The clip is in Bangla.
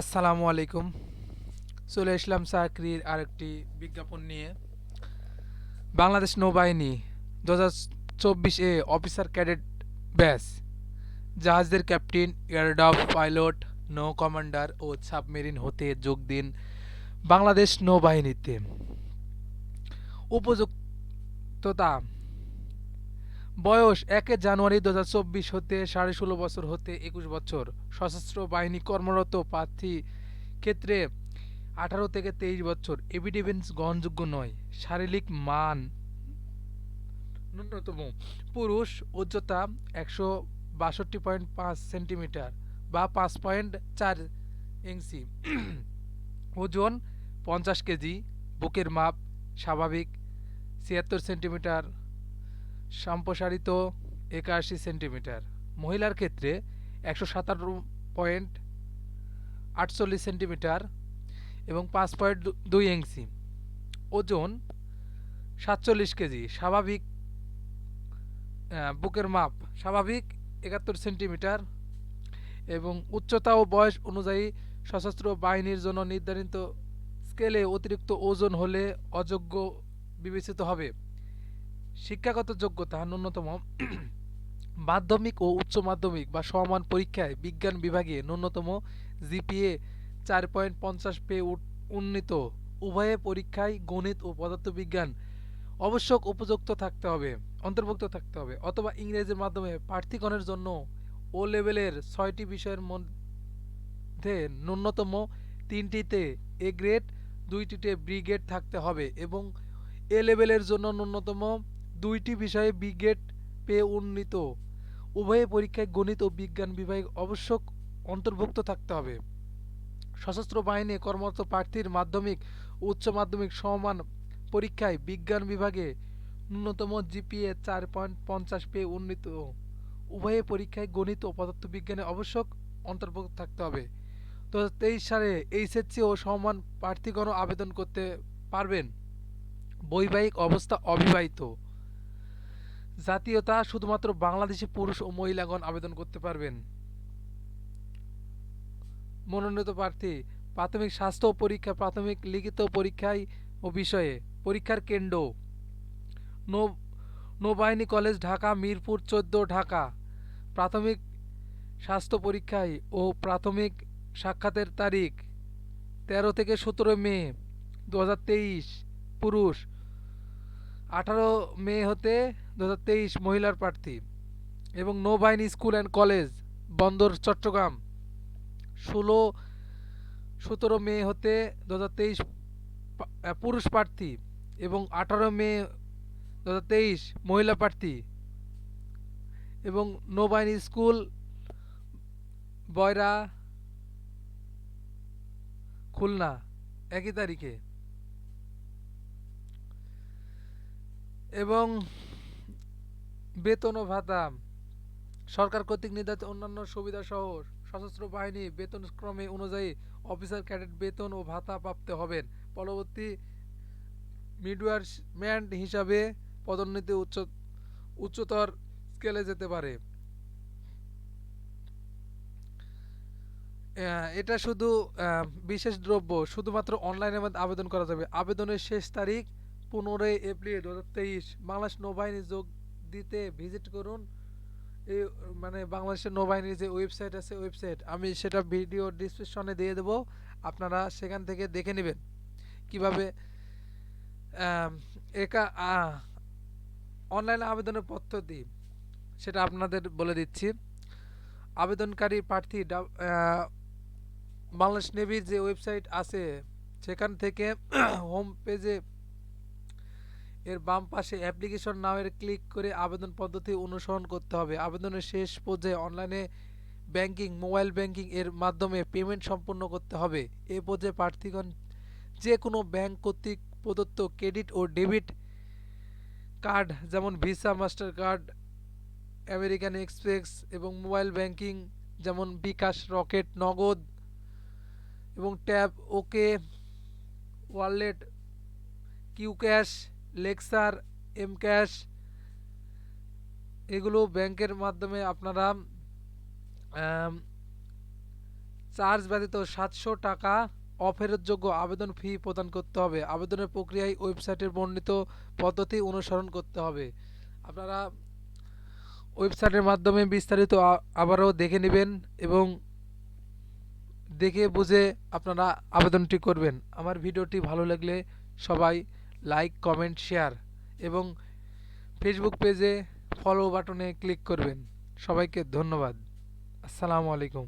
আসসালামু আলাইকুম। চলে আসলাম চাকরির আরেকটি বিজ্ঞাপন নিয়ে। বাংলাদেশ নৌবাহিনী দু হাজার চব্বিশ এ অফিসার ক্যাডেট ব্যাস জাহাজের ক্যাপ্টেন এয়ারডাফ পাইলট, নৌ কমান্ডার ও সাবমেরিন হতে যোগ দিন বাংলাদেশ নৌবাহিনীতে। উপযুক্ততা বয়স একে জানুয়ারি দু হাজার চব্বিশ হতে সাড়ে ষোলো বছর হতে একুশ বছর। সশস্ত্র বাহিনী কর্মরত প্রার্থী ক্ষেত্রে আঠারো থেকে তেইশ বছর। এভিডেভিন্স গ্রহণযোগ্য নয়। শারীরিক মান ন্যূনতম। পুরুষ উচ্চতা একশো বাষট্টি পয়েন্ট পাঁচ সেন্টিমিটার বা পাঁচ পয়েন্ট চার ইঞ্চি। ওজন পঞ্চাশ কেজি। বুকের মাপ স্বাভাবিক। ছিয়াত্তর সেন্টিমিটার। সম্প্রসারিত একাশি সেন্টিমিটার। মহিলার ক্ষেত্রে একশো সাতান্ন পয়েন্ট আটচল্লিশ সেন্টিমিটার এবং পাঁচ পয়েন্ট দুই ইঞ্চি। ওজন সাতচল্লিশ কেজি, স্বাভাবিক বুকের মাপ স্বাভাবিক একাত্তর সেন্টিমিটার এবং উচ্চতা ও বয়স অনুযায়ী সশস্ত্র বাহিনীর জন্য নির্ধারিত স্কেলে অতিরিক্ত ওজন হলে অযোগ্য বিবেচিত হবে। শিক্ষাগত যোগ্যতা ন্যূনতম। মাধ্যমিক ও উচ্চ মাধ্যমিক বা সমান পরীক্ষায় বিজ্ঞান বিভাগে ন্যূনতম জিপিএ চার পয়েন্ট পঞ্চাশ পে উন্নীত। উভয়ে পরীক্ষায় গণিত ও পদার্থবিজ্ঞান আবশ্যক উপযুক্ত থাকতে হবে, অন্তর্ভুক্ত থাকতে হবে। অথবা ইংরেজির মাধ্যমে প্রার্থীগণের জন্য ও লেভেলের ছয়টি বিষয়ের মধ্যে ন্যূনতম তিনটিতে এ গ্রেড দুইটিতে বি গ্রেড থাকতে হবে এবং এ লেভেলের জন্য ন্যূনতম দুইটি বিষয়ে বি গ্রেড পেয়ে উন্নীত। উভয় পরীক্ষায় গণিত ও বিজ্ঞান বিভাগ অবশ্যক অন্তর্ভুক্ত থাকতে হবে। সশস্ত্র বাহিনী কর্মরত প্রার্থীর মাধ্যমিক উচ্চ মাধ্যমিক সমান পরীক্ষায় বিজ্ঞান বিভাগে ন্যূনতম জিপিএ চার পয়েন্ট পঞ্চাশ পেয়ে উন্নীত। উভয় পরীক্ষায় গণিত ও পদার্থবিজ্ঞানে অবশ্যক অন্তর্ভুক্ত থাকতে হবে। দু হাজার তেইশ সালে এইচএসসি ও সমান প্রার্থীগণ আবেদন করতে পারবেন। বৈবাহিক অবস্থা অবিবাহিত। জাতীয়তা শুধুমাত্র বাংলাদেশি পুরুষ ও মহিলাগণ আবেদন করতে পারবেন। মনোনীত প্রার্থী, প্রাথমিক স্বাস্থ্য পরীক্ষা, প্রাথমিক লিখিত পরীক্ষায় ও বিষয়ে পরীক্ষার কেন্দ্র নৌবাহিনী কলেজ ঢাকা, মিরপুর চোদ্দ, ঢাকা। প্রাথমিক স্বাস্থ্য পরীক্ষায় ও প্রাথমিক সাক্ষাতের তারিখ, তেরো থেকে সতেরো মে, দুহাজার তেইশ, পুরুষ আঠারো মে হতে দু হাজার তেইশ মহিলার প্রার্থী এবং নৌবাহিনী স্কুল অ্যান্ড কলেজ, বন্দর, চট্টগ্রাম। ষোলো, সতেরো মে হতে দু হাজার তেইশ পুরুষ প্রার্থী এবং আঠারো মে দু হাজার তেইশ মহিলা প্রার্থী এবং নৌবাহিনী স্কুল, বয়রা, খুলনা। একই তারিখে এবং বেতন ও ভাতা। সরকার কর্তৃক নির্ধারিত অন্যান্য সুবিধা সহ সশস্ত্র বাহিনী বেতন ক্রমে অনুযায়ী অফিসার, ক্যাডেট বেতন ও ভাতা প্রাপ্ত হবেন। পরবর্তী মিডওয়ার্সম্যান্ট হিসাবে পদোন্নতি উচ্চ উচ্চতর স্কেলে যেতে পারে। এটা শুধু বিশেষ দ্রব্য, শুধুমাত্র অনলাইনের মধ্যে আবেদন করা যাবে। আবেদনের শেষ তারিখ পনেরোই এপ্রিল দু হাজার তেইশ বাংলাদেশ নৌবাহিনী যোগ দিতে ভিজিট করুন। এই মানে বাংলাদেশের নৌবাহিনীর যে ওয়েবসাইট আছে ওয়েবসাইট আমি সেটা ভিডিও ডিসক্রিপশনে দিয়ে দেবো। আপনারা সেখান থেকে দেখে নেবেন। কীভাবে একা অনলাইনে আবেদনের পদ্ধতি সেটা আপনাদের বলে দিচ্ছি। আবেদনকারী প্রার্থী বাংলাদেশ নেভির যে ওয়েবসাইট আছে, সেখান থেকে হোম পেজে এর বাম পাশে অ্যাপ্লিকেশন নামের ক্লিক করে আবেদন পদ্ধতি অনুসরণ করতে হবে। আবেদনের শেষ পর্যায়ে অনলাইনে ব্যাংকিং, মোবাইল ব্যাংকিং এর মাধ্যমে পেমেন্ট সম্পন্ন করতে হবে। এ পর্যায়ে প্রার্থীগণ যে কোনো ব্যাংক কর্তৃক প্রদত্ত ক্রেডিট ও ডেবিট কার্ড যেমন Visa Master card American Express এবং মোবাইল ব্যাংকিং যেমন বিকাশ, রকেট, নগদ এবং Tap, OK, Wallet, Q Cash Lexar M Cash এগুলো ব্যাংকের মাধ্যমে আপনারা চার্জ ব্যতীত সাতশো টাকা অফেরতযোগ্য আবেদন ফি প্রদান করতে হবে। আবেদনের প্রক্রিয়ায় ওয়েবসাইটের বর্ণিত পদ্ধতি অনুসরণ করতে হবে। আপনারা ওয়েবসাইটের মাধ্যমে বিস্তারিত আবারও দেখে নেবেন এবং দেখে বুঝে আপনারা আবেদনটি করবেন। আমার ভিডিওটি ভালো লাগলে সবাই লাইক কমেন্ট শেয়ার এবং ফেসবুক পেজে ফলো বাটনে ক্লিক করবেন। সবাইকে ধন্যবাদ। আসসালামু আলাইকুম।